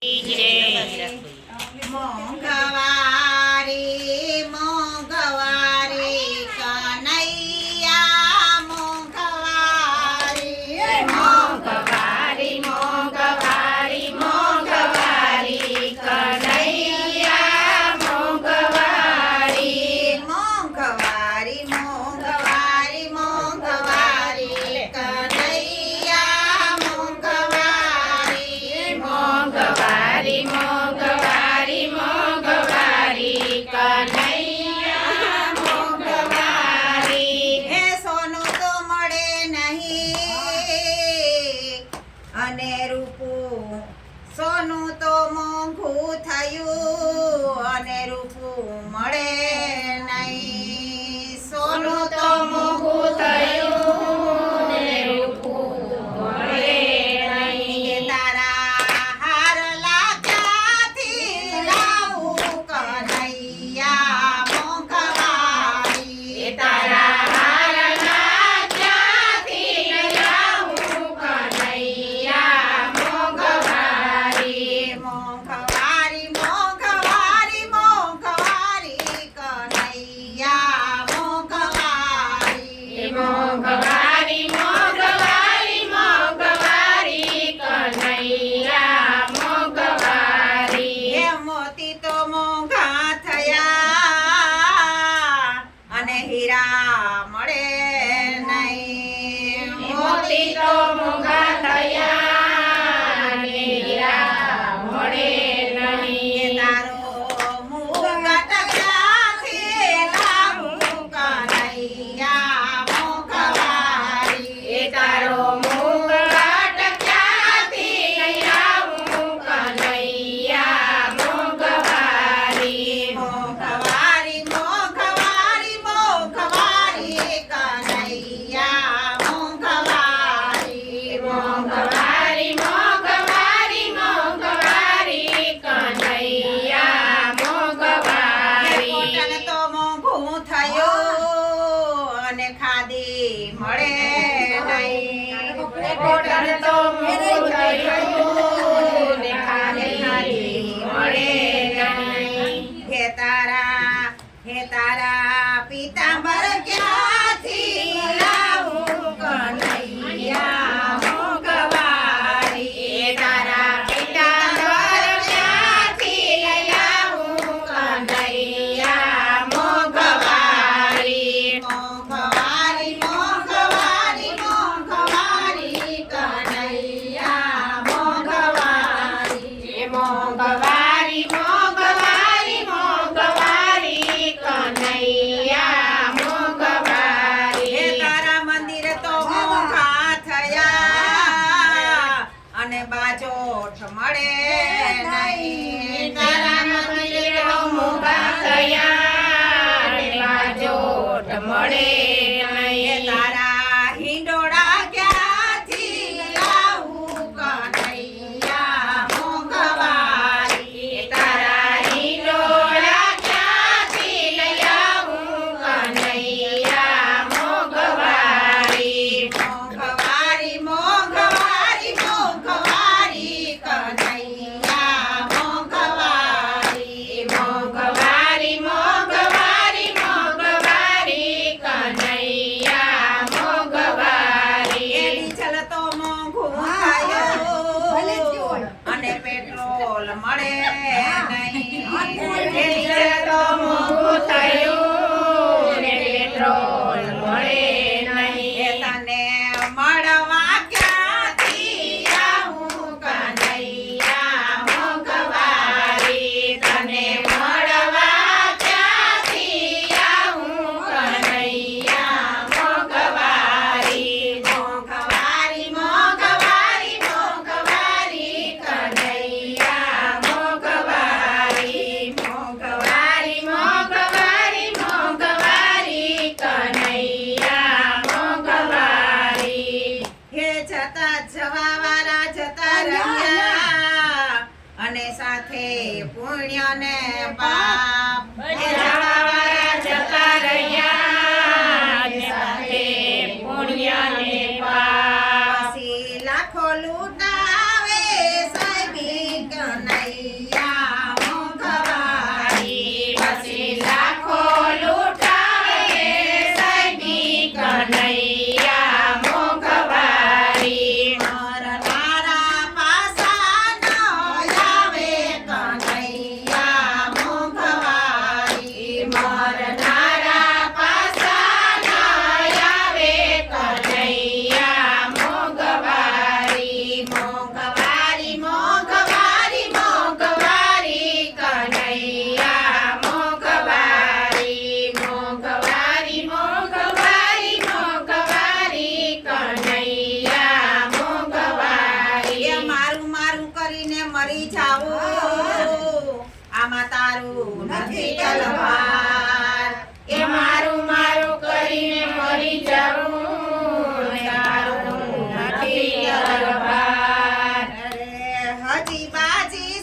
Thank. Adam. morning. મળે નહીં. એટલે તો મોગું થયું. અને સાથે પુણ્ય ને પાપ જતા પુણ્ય ને પાપ. લાખો લૂટા આમાં તારું નથી તલવાર. એ મારું મારું કરીને મરી જાઉં હજી બાજી